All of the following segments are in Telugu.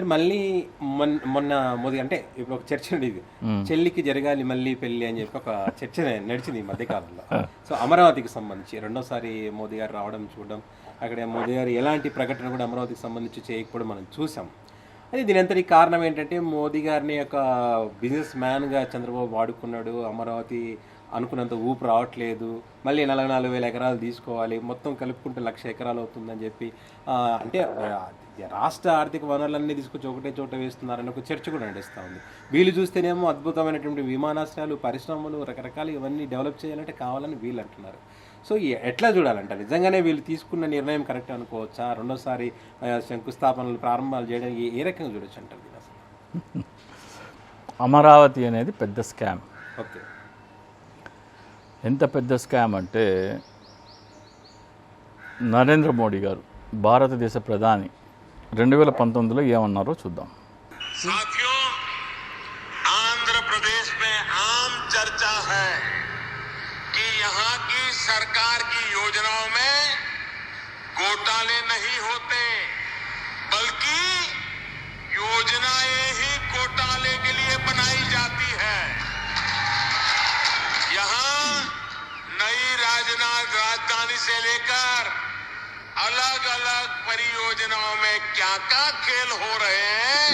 సరే మళ్ళీ మొన్న మొన్న మోదీ అంటే ఇప్పుడు ఒక చర్చ ఉండేది చెల్లికి జరగాలి మళ్ళీ పెళ్ళి అని చెప్పి ఒక చర్చ నడిచింది ఈ మధ్య కాలంలో సో అమరావతికి సంబంధించి రెండోసారి మోదీ గారు రావడం చూడడం అక్కడ మోదీ గారు ఎలాంటి ప్రకటన కూడా అమరావతికి సంబంధించి చేయకపోవడం మనం చూసాం. అయితే దీని అంతటి కారణం ఏంటంటే మోదీ గారిని ఒక బిజినెస్ మ్యాన్గా చంద్రబాబు వాడుకున్నాడు. అమరావతి అనుకున్నంత ఊపు రావట్లేదు. మళ్ళీ నలభై నాలుగు వేల ఎకరాలు తీసుకోవాలి. మొత్తం కలుపుకుంటే లక్ష ఎకరాలు అవుతుందని చెప్పి అంటే రాష్ట్ర ఆర్థిక వనరులన్నీ తీసుకొచ్చి ఒకటే చోట వేస్తున్నారని ఒక చర్చ కూడా నడుస్తూ ఉంది. వీళ్ళు చూస్తేనేమో అద్భుతమైనటువంటి విమానాశ్రయాలు పరిశ్రమలు రకరకాలు ఇవన్నీ డెవలప్ చేయాలంటే కావాలని వీళ్ళు అంటున్నారు. సో ఎట్లా చూడాలంట? నిజంగానే వీళ్ళు తీసుకున్న నిర్ణయం కరెక్ట్ అనుకోవచ్చా? రెండోసారి శంకుస్థాపనలు ప్రారంభాలు చేయడం ఏ- రకంగా చూడొచ్చు అంటారు అమరావతి అనేది పెద్ద స్కామ్. ఓకే. ఎంత పెద్ద స్కామ్ అంటే నరేంద్ర మోడీ గారు భారతదేశ ప్రధాని రెండు వేల పంతొమ్మిదిలో ఏమన్నారో చూద్దాం साथियों आंध्र प्रदेश में आम चर्चा है कि यहां की सरकार की योजनाओं में घोटाले नहीं होते बल्कि योजनाएं ही घोटाले के लिए से लेकर अलग अलग परियोजनाओं में क्या क्या खेल हो रहे हैं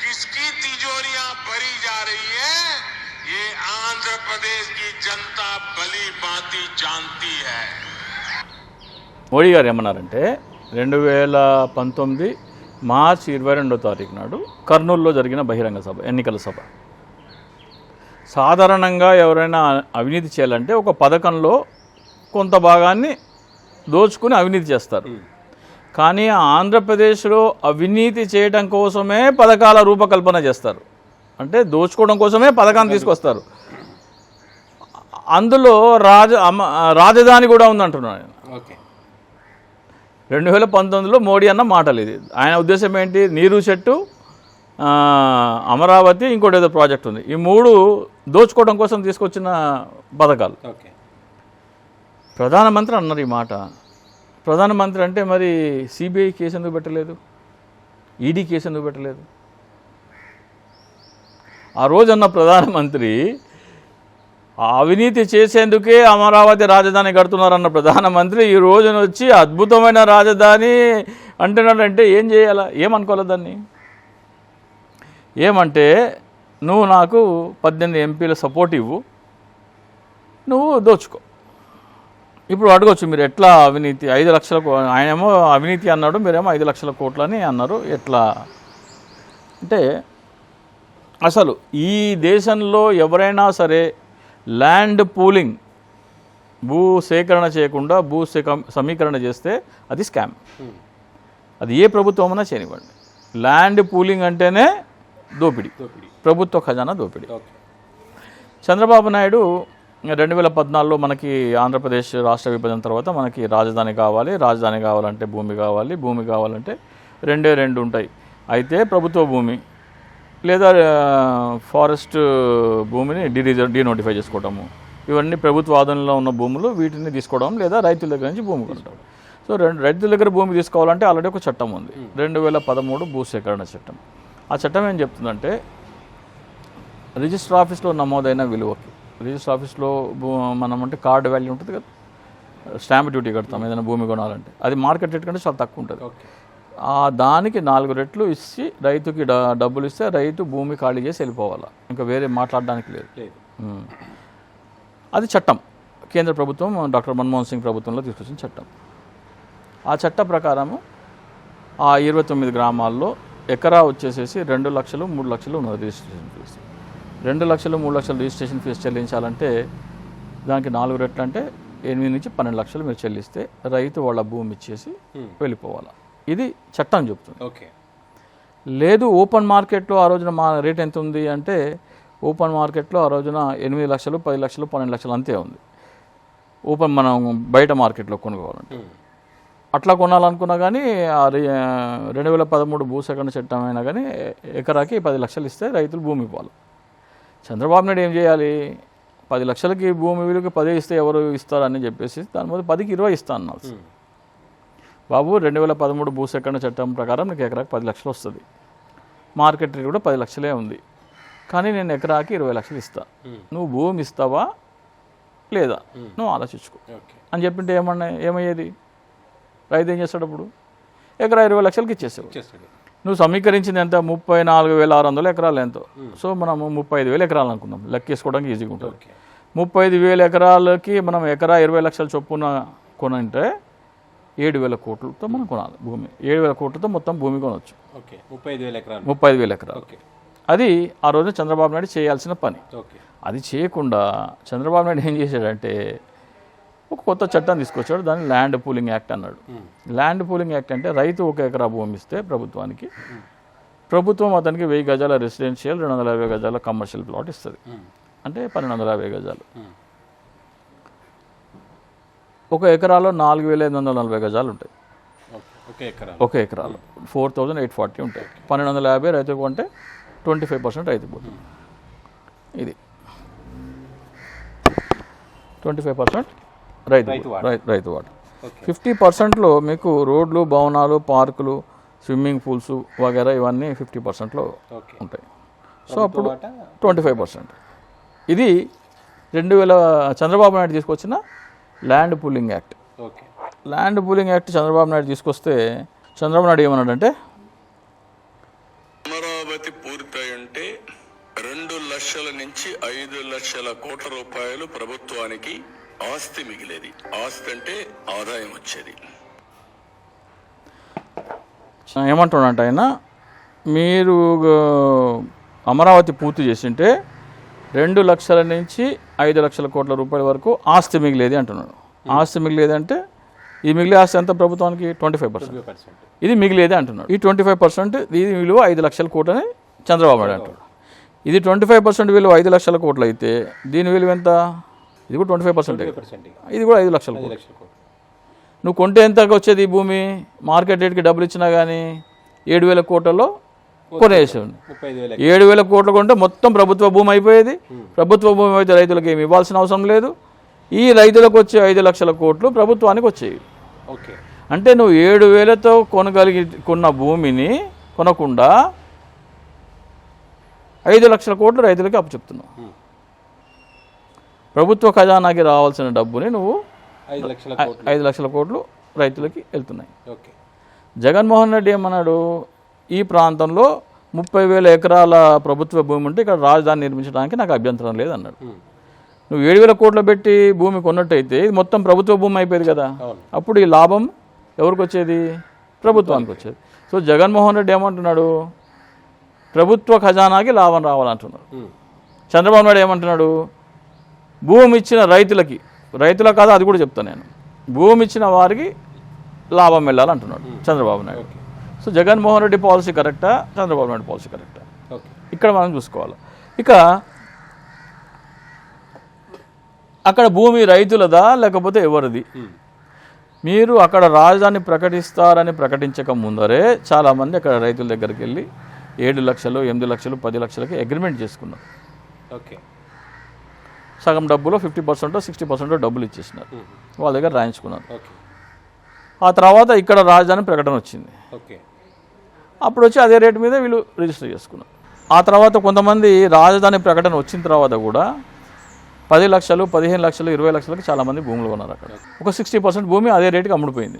किसकी तिजोरियां भरी जा रही है ये आंध्र प्रदेश की जनता भली भांति जानती है మోడీ గారు ఏమన్నారంటే రెండు వేల పంతొమ్మిది మార్చి ఇరవై రెండో తారీఖు నాడు కర్నూలులో జరిగిన బహిరంగ సభ ఎన్నికల సభ సాధారణంగా ఎవరైనా అవినీతి చేయాలంటే ఒక పథకంలో కొంత భాగాన్ని దోచుకుని అవినీతి చేస్తారు. కానీ ఆంధ్రప్రదేశ్లో అవినీతి చేయడం కోసమే పథకాల రూపకల్పన చేస్తారు. అంటే దోచుకోవడం కోసమే పథకాన్ని తీసుకొస్తారు. అందులో రాజ రాజధాని కూడా ఉందంటున్నాను నేను ఓకే. రెండు వేల పంతొమ్మిదిలో మోడీ అన్న మాటలు ఇది. ఆయన ఉద్దేశం ఏంటి? నీరు చెట్టు అమరావతి ఇంకోటి ఏదో ప్రాజెక్ట్ ఉంది. ఈ మూడు దోచుకోవడం కోసం తీసుకొచ్చిన పథకాలు. ఓకే. ప్రధానమంత్రి అన్నారు ఈ మాట. ప్రధానమంత్రి అంటే మరి సిబిఐ కేసు ఎందుకు పెట్టలేదు? ఈడీ కేసు ఎందుకు పెట్టలేదు? ఆ రోజన్న ప్రధానమంత్రి అవినీతి చేసేందుకే అమరావతి రాజధాని కడుతున్నారన్న ప్రధానమంత్రి ఈ రోజున వచ్చి అద్భుతమైన రాజధాని అంటున్నాడంటే ఏం చేయాలా? ఏమనుకోవాలి దాన్ని? ఏమంటే నువ్వు నాకు పద్దెనిమిది ఎంపీల సపోర్ట్ ఇవ్వు. నువ్వు దోచుకో. ఇప్పుడు అడగొచ్చు మీరు ఎట్లా అవినీతి ఐదు లక్షల కో- ఆయనేమో అవినీతి అన్నాడు మీరేమో ఐదు లక్షల కోట్లని అన్నారు ఎట్లా? అంటే అసలు ఈ దేశంలో ఎవరైనా సరే ల్యాండ్ పూలింగ్ భూ సేకరణ చేయకుండా భూ సేక- సమీకరణ చేస్తే అది స్కామ్. అది ఏ ప్రభుత్వమైనా చేయనివ్వండి. ల్యాండ్ పూలింగ్ అంటేనే దోపిడీ. దోపిడీ. ప్రభుత్వ ఖజానా దోపిడీ. చంద్రబాబు నాయుడు రెండు వేల పద్నాలుగులో మనకి ఆంధ్రప్రదేశ్ రాష్ట్ర విభజన తర్వాత మనకి రాజధాని కావాలి. రాజధాని కావాలంటే భూమి కావాలి. భూమి కావాలంటే రెండే రెండు ఉంటాయి. అయితే ప్రభుత్వ భూమి లేదా ఫారెస్ట్ భూమిని డిరిజర్ డీనోటిఫై చేసుకోవటము. ఇవన్నీ ప్రభుత్వ ఆధీనంలో ఉన్న భూములు వీటిని తీసుకోవడం లేదా రైతుల దగ్గర నుంచి భూమి కొనడం సో రెండు రైతుల దగ్గర భూమి తీసుకోవాలంటే ఆల్రెడీ ఒక చట్టం ఉంది. రెండు వేల పదమూడు భూసేకరణ చట్టం. ఆ చట్టం ఏం చెప్తుందంటే రిజిస్టర్ ఆఫీస్లో నమోదైన విలువకి రిజిస్టర్ ఆఫీస్లో భూ మనం అంటే కార్డు వాల్యూ ఉంటుంది కదా. స్టాంప్ డ్యూటీ కడతాం ఏదైనా భూమి కొనాలంటే. అది మార్కెట్ రేట్ కంటే చాలా తక్కువ ఉంటుంది. ఓకే. ఆ దానికి నాలుగు రెట్లు ఇచ్చి రైతుకి డబ్బులు ఇస్తే రైతు భూమి ఖాళీ చేసి వెళ్ళిపోవాలి. ఇంకా వేరే మాట్లాడడానికి లేదు. అది చట్టం. కేంద్ర ప్రభుత్వం డాక్టర్ మన్మోహన్ సింగ్ ప్రభుత్వంలో తీసుకొచ్చిన చట్టం. ఆ చట్ట ప్రకారము ఆ ఇరవై తొమ్మిది గ్రామాల్లో ఎకరా వచ్చేసేసి రెండు లక్షలు మూడు లక్షలు ఉన్నది రిజిస్ట్రేషన్ ఫీజు. రెండు లక్షలు మూడు లక్షలు రిజిస్ట్రేషన్ ఫీజు చెల్లించాలంటే దానికి నాలుగు రెట్లు అంటే ఎనిమిది నుంచి పన్నెండు లక్షలు మీరు చెల్లిస్తే రైతు వాళ్ళ భూమి ఇచ్చేసి వెళ్ళిపోవాలి. ఇది చట్టం చెప్తుంది. ఓకే. లేదు ఓపెన్ మార్కెట్లో ఆ రోజున మా రేట్ ఎంత ఉంది అంటే ఓపెన్ మార్కెట్లో ఆ రోజున ఎనిమిది లక్షలు పది లక్షలు పన్నెండు లక్షలు అంతే ఉంది. ఓపెన్ మనం బయట మార్కెట్లో కొనుక్కోవాలంటే. అట్లా కొనాలనుకున్నా కానీ ఆ రి- రెండు వేల పదమూడు భూసేకరణ చట్టం అయినా కానీ ఎకరాకి పది లక్షలు ఇస్తే రైతులు భూమి ఇవ్వాలి. చంద్రబాబు నాయుడు ఏం చేయాలి? పది లక్షలకి భూమి విలువకి పదే ఇస్తే ఎవరు ఇస్తారని చెప్పేసి దాని మీద పదికి ఇరవై ఇస్తా అన్నారు బాబు రెండు వేల పదమూడు భూసేకరణ చట్టం ప్రకారం నీకు ఎకరాకి పది లక్షలు వస్తుంది. మార్కెట్ రేట్ కూడా పది లక్షలే ఉంది. కానీ నేను ఎకరాకి ఇరవై లక్షలు ఇస్తా. నువ్వు భూమి ఇస్తావా లేదా? నువ్వు ఆలోచించుకో. అని చెప్పింటే ఏమన్నా ఏమయ్యేది? రైతు ఏం చేస్తాడు అప్పుడు? ఎకరా ఇరవై లక్షలకి ఇచ్చేసావు చేస్తాడు నువ్వు సమీకరించింది ఎంత? ముప్పై నాలుగు వేల ఆరు వందల ఎకరాలు ఎంతో. సో మనం ముప్పై ఐదు వేల ఎకరాలు అనుకుందాం. లెక్కేసుకోవడానికి ఈజీగా ఉంటుంది. ముప్పై ఐదు వేల ఎకరాలకి మనం ఎకరా ఇరవై లక్షల చొప్పున కొనంటే ఏడు వేల కోట్లతో మనం కొనాలి భూమి. ఏడు వేల కోట్లతో మొత్తం భూమి కొనవచ్చు ఓకే ముప్పై ఐదు వేల ఎకరాలు. ముప్పై ఐదు వేల ఎకరాలు. ఓకే అది ఆ రోజు చంద్రబాబు నాయుడు చేయాల్సిన పని. ఓకే అది చేయకుండా చంద్రబాబు నాయుడు ఏం చేశాడంటే ఒక కొత్త చట్టం తీసుకొచ్చాడు దాన్ని ల్యాండ్ పూలింగ్ యాక్ట్ అన్నాడు. ల్యాండ్ పూలింగ్ యాక్ట్ అంటే రైతు ఒక ఎకరా భూమి ఇస్తే ప్రభుత్వానికి ప్రభుత్వం అతనికి వెయ్యి గజాల రెసిడెన్షియల్ రెండు వందల యాభై గజాల కమర్షియల్ ప్లాట్ ఇస్తుంది. అంటే పన్నెండు వందల యాభై గజాలు. ఒక ఎకరాలో నాలుగు వేల ఐదు వందల నలభై గజాలు ఉంటాయి. ఒక ఎకరాలో. ఫోర్ థౌజండ్ ఎయిట్ ఫార్టీ ఉంటాయి. పన్నెండు వందల యాభై రైతుకు కొంటే ట్వంటీ ఫైవ్ పర్సెంట్ రైతు పోతుంది ఇది. ట్వంటీ ఫైవ్ పర్సెంట్ రైతు రైతు వాటా. రై- రైతు వాట ఓకే. ఫిఫ్టీ పర్సెంట్లో మీకు రోడ్లు భవనాలు పార్కులు స్విమ్మింగ్ పూల్స్ వగేరా ఇవన్నీ ఫిఫ్టీ పర్సెంట్లో ఉంటాయి. సో అప్పుడు వాటా ట్వంటీ ఫైవ్ పర్సెంట్. ఇది రెండు వేల చంద్రబాబు నాయుడు తీసుకొచ్చిన land pooling act okay. Land pooling act Chandrababu Naidu తీసుకొస్తే చంద్రబాబు నాయుడు ఏమన్నాడంటే? అమరావతి పూర్తయింటే రెండు లక్షల నుంచి ఐదు లక్షల కోట్ల రూపాయలు ప్రభుత్వానికి ఆస్తి మిగిలేది. ఆస్తి అంటే ఆదాయం వచ్చేది. ఏమంటున్నాడంట ఆయన మీరు అమరావతి పూర్తి చేసింటే రెండు లక్షల నుంచి ఐదు లక్షల కోట్ల రూపాయల వరకు ఆస్తి మిగిలేది అంటున్నాడు. ఆస్తి మిగిలేది అంటే ఈ మిగిలే ఆస్తి ఎంత ప్రభుత్వానికి? Twenty five percent. పర్సెంట్. ఇది మిగిలేదే అంటున్నాడు. ఈ ట్వంటీ ఫైవ్ పర్సెంట్ ఇది విలువ ఐదు లక్షల కోట్లని చంద్రబాబు నాయుడు అంటాడు ఇది ట్వంటీ ఫైవ్ పర్సెంట్ విలువ ఐదు లక్షల కోట్లు అయితే దీని విలువ ఎంత? ఇది కూడా ట్వంటీ ఫైవ్ పర్సెంట్. ఇది కూడా ఐదు లక్షల నువ్వు కొంటే ఎంత వచ్చేది ఈ భూమి? మార్కెట్ రేట్కి డబ్బులు ఇచ్చినా కానీ ఏడు వేల కోట్లలో వేల ఏడు వేల కోట్లు కొంటే మొత్తం ప్రభుత్వ భూమి అయిపోయేది. ప్రభుత్వ భూమి అయితే రైతులకు ఏమి ఇవ్వాల్సిన అవసరం లేదు. ఈ రైతులకు వచ్చే ఐదు లక్షల కోట్లు ప్రభుత్వానికి వచ్చేవి. ఓకే. అంటే నువ్వు ఏడు వేలతో కొనగలిగి కొన్న భూమిని కొనకుండా ఐదు లక్షల కోట్లు రైతులకి అప్పచెప్తున్నావు ప్రభుత్వ ఖజానాకి రావాల్సిన డబ్బుని నువ్వు ఐదు లక్షల కోట్లు. ఐదు లక్షల కోట్లు రైతులకి వెళ్తున్నాయి. ఓకే. జగన్మోహన్ రెడ్డి ఏమన్నాడు? ఈ ప్రాంతంలో ముప్పై వేల ఎకరాల ప్రభుత్వ భూమి ఉంటే ఇక్కడ రాజధాని నిర్మించడానికి నాకు అభ్యంతరం లేదన్నాడు. నువ్వు ఏడు వేల కోట్లు పెట్టి భూమి కొన్నట్టయితే ఇది మొత్తం ప్రభుత్వ భూమి అయిపోయేది కదా. అప్పుడు ఈ లాభం ఎవరికి వచ్చేది? ప్రభుత్వానికి వచ్చేది. సో జగన్మోహన్ రెడ్డి ఏమంటున్నాడు? ప్రభుత్వ ఖజానాకి లాభం రావాలంటున్నాడు. చంద్రబాబు నాయుడు ఏమంటున్నాడు? భూమి ఇచ్చిన రైతులకి రైతుల కాదు అది కూడా చెప్తాను నేను. భూమి ఇచ్చిన వారికి లాభం వెళ్ళాలంటున్నాడు చంద్రబాబు నాయుడు. సో జగన్మోహన్ రెడ్డి పాలసీ కరెక్టా? చంద్రబాబు నాయుడు పాలసీ కరెక్టా? ఓకే ఇక్కడ మనం చూసుకోవాలి. ఇక అక్కడ భూమి రైతులదా? లేకపోతే ఎవరిది? ఉమ్. మీరు అక్కడ రాజధాని ప్రకటిస్తారని ప్రకటించక ముందరే చాలామంది అక్కడ రైతుల దగ్గరికి వెళ్ళి ఏడు లక్షలు ఎనిమిది లక్షలు పది లక్షలకి అగ్రిమెంట్ చేసుకున్నారు. ఓకే సగం డబ్బులో ఫిఫ్టీ పర్సెంట్ సిక్స్టీ పర్సెంట్ డబ్బులు ఇచ్చేసినారు. వాళ్ళ దగ్గర రాయించుకున్నారు. ఓకే. ఆ తర్వాత ఇక్కడ రాజధాని ప్రకటన వచ్చింది. ఓకే. అప్పుడు వచ్చి అదే రేటు మీద వీళ్ళు రిజిస్టర్ చేసుకున్నారు. ఆ తర్వాత కొంతమంది రాజధాని ప్రకటన వచ్చిన తర్వాత కూడా పది లక్షలు పదిహేను లక్షలు ఇరవై లక్షలకు చాలామంది భూములు కొన్నారు అక్కడ. ఒక సిక్స్టీ పర్సెంట్ భూమి అదే రేటుకి అమ్ముడిపోయింది.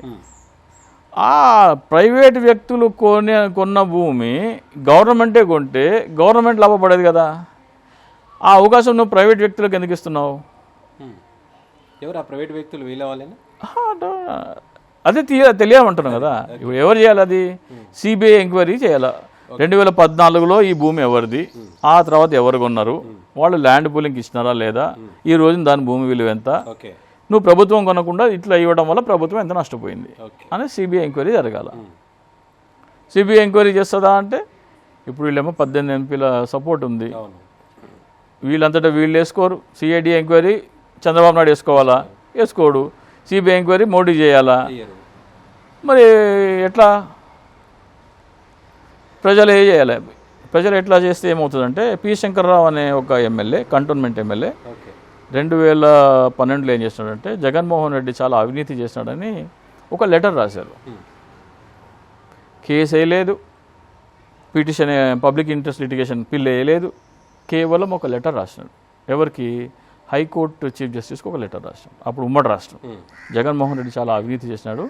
ఆ ప్రైవేట్ వ్యక్తులు కొనే కొన్న భూమి గవర్నమెంటే కొంటే గవర్నమెంట్ లాభపడేది కదా. ఆ అవకాశం నువ్వు ప్రైవేట్ వ్యక్తులకు ఎందుకు ఇస్తున్నావు. ఎవరు ఆ ప్రైవేట్ వ్యక్తులు అట- అదే తీయ తెలియమంటున్నాం కదా. ఇప్పుడు ఎవరు చేయాలి అది? సిబిఐ ఎంక్వైరీ చేయాలి? రెండు వేల పద్నాలుగులో ఈ భూమి ఎవరిది? ఆ తర్వాత ఎవరు కొన్నారు? వాళ్ళు ల్యాండ్ పూలింగ్కి ఇచ్చినారా లేదా? ఈ రోజున దాని భూమి విలువ ఎంత? నువ్వు ప్రభుత్వం కొనకుండా ఇట్లా ఇవ్వడం వల్ల ప్రభుత్వం ఎంత నష్టపోయింది? అని సిబిఐ ఎంక్వైరీ జరగాల. సిబిఐ ఎంక్వైరీ చేస్తుందా అంటే ఇప్పుడు వీళ్ళేమో పద్దెనిమిది ఎంపీల సపోర్ట్ ఉంది. వీళ్ళంతటా వీళ్ళు వేసుకోరు. సిఐడి ఎంక్వైరీ చంద్రబాబు నాయుడు వేసుకోవాలా? వేసుకోడు. సిబిఐ ఎంక్వైరీ మోడీ చేయాలా? మరి ఎట్లా? ప్రజలు ఏ చేయాలి? ప్రజలు ఎట్లా చేస్తే ఏమవుతుందంటే పి శంకర్రావు అనే ఒక ఎమ్మెల్యే కంటోన్మెంట్ ఎమ్మెల్యే రెండు వేల పన్నెండులో ఏం చేస్తున్నాడంటే జగన్మోహన్ రెడ్డి చాలా అవినీతి చేస్తున్నాడని ఒక లెటర్ రాశారు. కేసు వేయలేదు. పిటిషన్ పబ్లిక్ ఇంట్రెస్ట్ లిటిగేషన్ పిల్ వేయలేదు. కేవలం ఒక లెటర్ రాసినాడు. ఎవరికి? హైకోర్టు చీఫ్ జస్టిస్కి ఒక లెటర్ రాసినాడు. అప్పుడు ఉమ్మడి రాష్ట్రం. జగన్మోహన్ రెడ్డి చాలా అవినీతి చేసినాడు.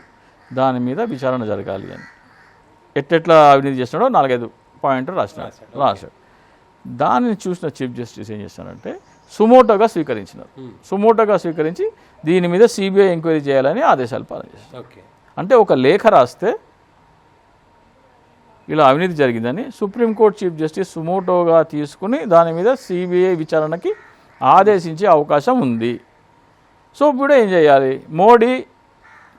దాని మీద విచారణ జరగాలి అని. ఎట్టెట్లా అవినీతి చేసినాడో నాలుగైదు పాయింట్ రాసినాడు. రాశాడు. దానిని చూసిన చీఫ్ జస్టిస్ ఏం చేశారంటే సుమోటోగా స్వీకరించినారు. సుమోటోగా స్వీకరించి దీని మీద సిబిఐ ఎంక్వైరీ చేయాలని ఆదేశాలు పాలన చేశారు. ఓకే. అంటే ఒక లేఖ రాస్తే ఇలా అవినీతి జరిగిందని సుప్రీంకోర్టు చీఫ్ జస్టిస్ సుమోటోగా తీసుకుని దాని మీద సిబిఐ విచారణకి ఆదేశించే అవకాశం ఉంది. సో ఇప్పుడు ఏం చేయాలి? మోడీ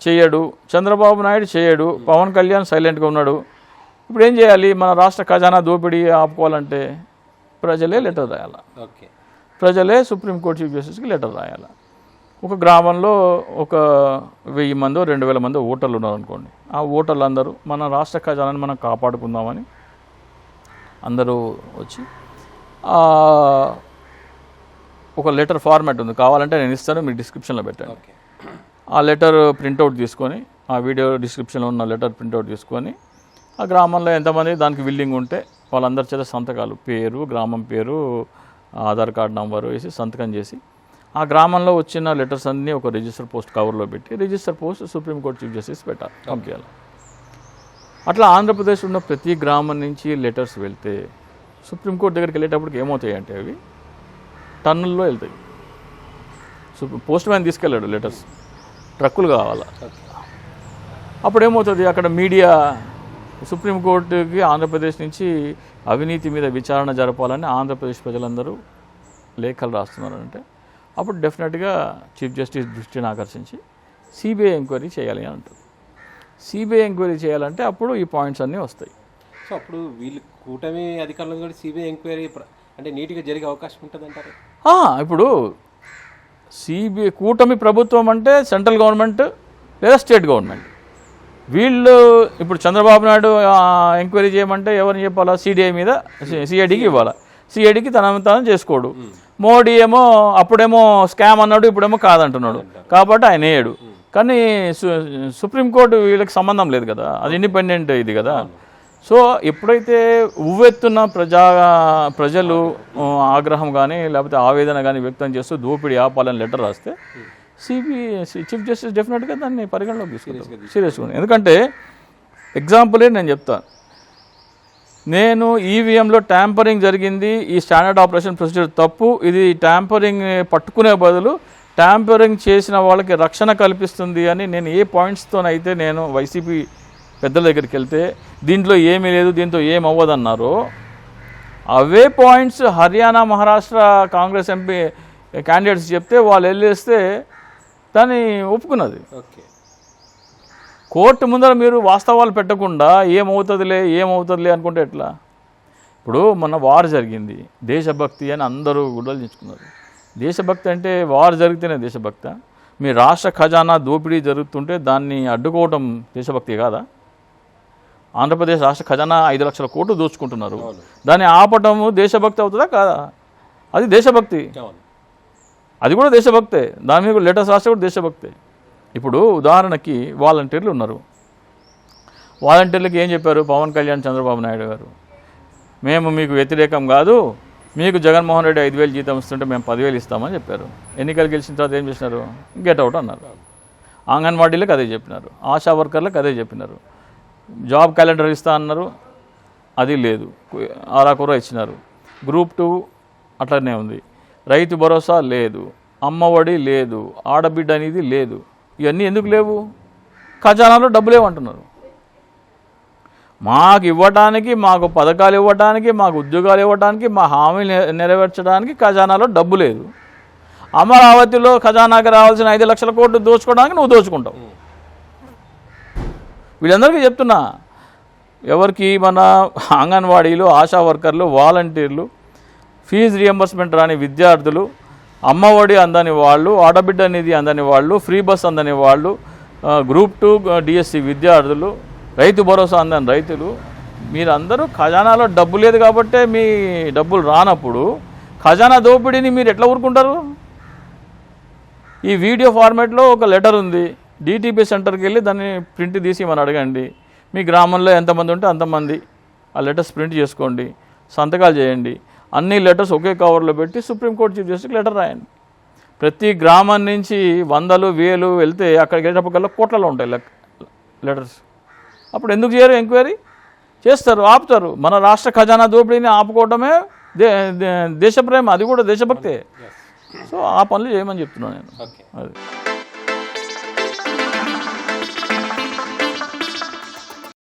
చేయడు చంద్రబాబు నాయుడు చేయడు పవన్ కళ్యాణ్ సైలెంట్గా ఉన్నాడు. ఇప్పుడు ఏం చేయాలి? మన రాష్ట్ర ఖజానా దోపిడీ ఆపుకోవాలంటే ప్రజలే లెటర్ రాయాలి? ఓకే. ప్రజలే సుప్రీంకోర్టు చీఫ్ జస్టిస్కి లెటర్ రాయాలి? ఒక గ్రామంలో ఒక వెయ్యి మందో రెండు వేల మందో ఓటర్లు ఉన్నారనుకోండి. ఆ ఓటర్లు అందరూ మన రాష్ట్ర ఖజానాన్ని మనం కాపాడుకుందామని అందరూ వచ్చి ఒక లెటర్ ఫార్మాట్ ఉంది. కావాలంటే నేను ఇస్తాను మీరు డిస్క్రిప్షన్లో పెట్టండి. ఓకే. ఆ లెటర్ ప్రింట్అవుట్ తీసుకొని ఆ వీడియో డిస్క్రిప్షన్లో ఉన్న లెటర్ ప్రింట్అవుట్ తీసుకొని ఆ గ్రామంలో ఎంతమంది దానికి విల్లింగ్ ఉంటే వాళ్ళందరి చేత సంతకాలు పేరు గ్రామం పేరు ఆధార్ కార్డ్ నంబరు వేసి సంతకం చేసి ఆ గ్రామంలో వచ్చిన లెటర్స్ అన్నీ ఒక రిజిస్టర్ పోస్ట్ కవర్లో పెట్టి register post supreme court chief justice పెట్టాలి. పంపించాలి. అట్లా ఆంధ్రప్రదేశ్ ఉన్న ప్రతి గ్రామం నుంచి లెటర్స్ వెళ్తే సుప్రీంకోర్టు దగ్గరికి వెళ్ళేటప్పటికి ఏమవుతాయి అంటే అవి టన్నుల్లో వెళ్తాయి. సుప్రీం పోస్ట్ మ్యాన్ తీసుకెళ్ళాడు లెటర్స్. ట్రక్కులు కావాలా? అప్పుడు ఏమవుతుంది అక్కడ మీడియా సుప్రీంకోర్టుకి ఆంధ్రప్రదేశ్ నుంచి అవినీతి మీద విచారణ జరపాలని ఆంధ్రప్రదేశ్ ప్రజలందరూ లేఖలు రాస్తున్నారు అంటే అప్పుడు డెఫినెట్గా చీఫ్ జస్టిస్ దృష్టిని ఆకర్షించి సిబిఐ ఎంక్వైరీ చేయాలి అని అంటుంది సిబిఐ ఎంక్వైరీ చేయాలంటే అప్పుడు ఈ పాయింట్స్ అన్నీ వస్తాయి. సో అప్పుడు వీళ్ళు కూటమి అధికారులు కూడా సిబిఐ ఎంక్వైరీ అంటే నీట్గా జరిగే అవకాశం ఉంటుంది అంటారు ఇప్పుడు సిబిఐ కూటమి ప్రభుత్వం అంటే సెంట్రల్ గవర్నమెంట్ లేదా స్టేట్ గవర్నమెంట్. వీళ్ళు ఇప్పుడు చంద్రబాబు నాయుడు ఎంక్వైరీ చేయమంటే ఎవరిని చెప్పాలా? సిడిఐ మీద సిఐడికి ఇవ్వాలా? సిఐడికి తన తనం చేసుకోడు. మోడీ ఏమో అప్పుడేమో స్కామ్ అన్నాడు ఇప్పుడేమో కాదంటున్నాడు. కాబట్టి ఆయన వేయడు కానీ సు సుప్రీంకోర్టు వీళ్ళకి సంబంధం లేదు కదా. అది ఇండిపెండెంట్ ఇది కదా. సో ఎప్పుడైతే ఉవ్వెత్తున ప్రజా ప్రజలు ఆగ్రహం కానీ లేకపోతే ఆవేదన కానీ వ్యక్తం చేస్తూ దోపిడీ ఆపాలని లెటర్ రాస్తే సిబి చీఫ్ జస్టిస్ డెఫినెట్గా దాన్ని పరిగణలోకి తీసుకుంటారు. సీరియస్గా ఎందుకంటే ఎగ్జాంపులే నేను చెప్తాను నేను ఈవీఎంలో ట్యాంపరింగ్ జరిగింది. ఈ స్టాండర్డ్ ఆపరేషన్ ప్రొసీజర్ తప్పు. ఇది ట్యాంపరింగ్ పట్టుకునే బదులు ట్యాంపరింగ్ చేసిన వాళ్ళకి రక్షణ కల్పిస్తుంది అని నేను ఏ పాయింట్స్తోనైతే నేను వైసీపీ పెద్దల దగ్గరికి వెళ్తే దీంట్లో ఏమీ లేదు దీంతో ఏం అవే points Haryana Maharashtra Congress MP candidates చెప్తే వాళ్ళు వెళ్ళేస్తే దాన్ని ఒప్పుకున్నది. ఓకే. కోర్టు ముందర మీరు వాస్తవాలు పెట్టకుండా ఏమవుతుందిలే ఏమవుతుందిలే అనుకుంటే ఎట్లా? ఇప్పుడు మొన్న వార్ జరిగింది. దేశభక్తి అని అందరూ గుడ్డలు దేశభక్తి అంటే వార్ జరిగితేనే దేశభక్త. మీ రాష్ట్ర ఖజానా దోపిడీ జరుగుతుంటే దాన్ని అడ్డుకోవటం దేశభక్తి కాదా? ఆంధ్రప్రదేశ్ రాష్ట్ర ఖజానా ఐదు లక్షల కోట్లు దోచుకుంటున్నారు. దాన్ని ఆపటము దేశభక్తి అవుతుందా కాదా? అది దేశభక్తి. అది కూడా దేశభక్తే. దాని మీద లెటర్స్ రాస్తే కూడా దేశభక్తే. ఇప్పుడు ఉదాహరణకి వాలంటీర్లు ఉన్నారు. వాలంటీర్లకు ఏం చెప్పారు? పవన్ కళ్యాణ్ చంద్రబాబు నాయుడు గారు. మేము మీకు వ్యతిరేకం కాదు. మీకు జగన్మోహన్ రెడ్డి ఐదు వేలు జీతం ఇస్తుంటే మేము పదివేలు ఇస్తామని చెప్పారు. ఎన్నికలు గెలిచిన తర్వాత ఏం చేసినారు? గెట్ అవుట్ అన్నారు. అంగన్వాడీలకు అదే చెప్పినారు. ఆశా వర్కర్లకు అదే చెప్పినారు. జాబ్ క్యాలెండర్ ఇస్తా అన్నారు. అది లేదు. ఆరాకూర ఇచ్చినారు. గ్రూప్ టూ అట్లనే ఉంది. రైతు భరోసా లేదు. అమ్మఒడి లేదు. ఆడబిడ్డ అనేది లేదు. ఇవన్నీ ఎందుకు లేవు? ఖజానాలో డబ్బు లేవంటున్నారు మాకు ఇవ్వటానికి మాకు పథకాలు ఇవ్వడానికి మాకు ఉద్యోగాలు ఇవ్వటానికి మా హామీలు నెరవేర్చడానికి ఖజానాలో డబ్బు లేదు. అమరావతిలో ఖజానాకి రావాల్సిన ఐదు లక్షల కోట్లు దోచుకోవడానికి నువ్వు దోచుకుంటావు. వీళ్ళందరికీ చెప్తున్నా ఎవరికి మన అంగన్వాడీలు ఆశా వర్కర్లు వాలంటీర్లు ఫీజు రియంబర్స్మెంట్ రాని విద్యార్థులు అమ్మఒడి అందని వాళ్ళు ఆడబిడ్డ నిధి అందని వాళ్ళు ఫ్రీ బస్ అందని వాళ్ళు గ్రూప్ టూ డిఎస్సి విద్యార్థులు రైతు భరోసా అందని రైతులు మీరందరూ ఖజానాలో డబ్బు లేదు కాబట్టే మీ డబ్బులు రానప్పుడు ఖజానా దోపిడీని మీరు ఎట్లా ఊరుకుంటారు? ఈ వీడియో ఫార్మాట్లో ఒక లెటర్ ఉంది. డిటిపి సెంటర్కి వెళ్ళి దాన్ని ప్రింట్ తీసి మనం అడగండి. మీ గ్రామంలో ఎంతమంది ఉంటే అంతమంది ఆ లెటర్స్ ప్రింట్ చేసుకోండి. సంతకాలు చేయండి. అన్ని లెటర్స్ ఒకే కవర్లో పెట్టి సుప్రీంకోర్టు చీఫ్ జస్టిస్కి లెటర్ రాయండి. ప్రతి గ్రామం నుంచి వందలు వేలు వెళ్తే అక్కడికి వెళ్ళేటప్పటికల్లా కోట్లలో ఉంటాయి లెటర్స్. అప్పుడు ఎందుకు చేయరు ఎంక్వైరీ? చేస్తారు ఆపుతారు. మన రాష్ట్ర ఖజానా దోపిడీని ఆపుకోవడమే దే దేశప్రేమ. అది కూడా దేశభక్తే. సో ఆ పనులు చేయమని చెప్తున్నాను నేను. ఓకే అది.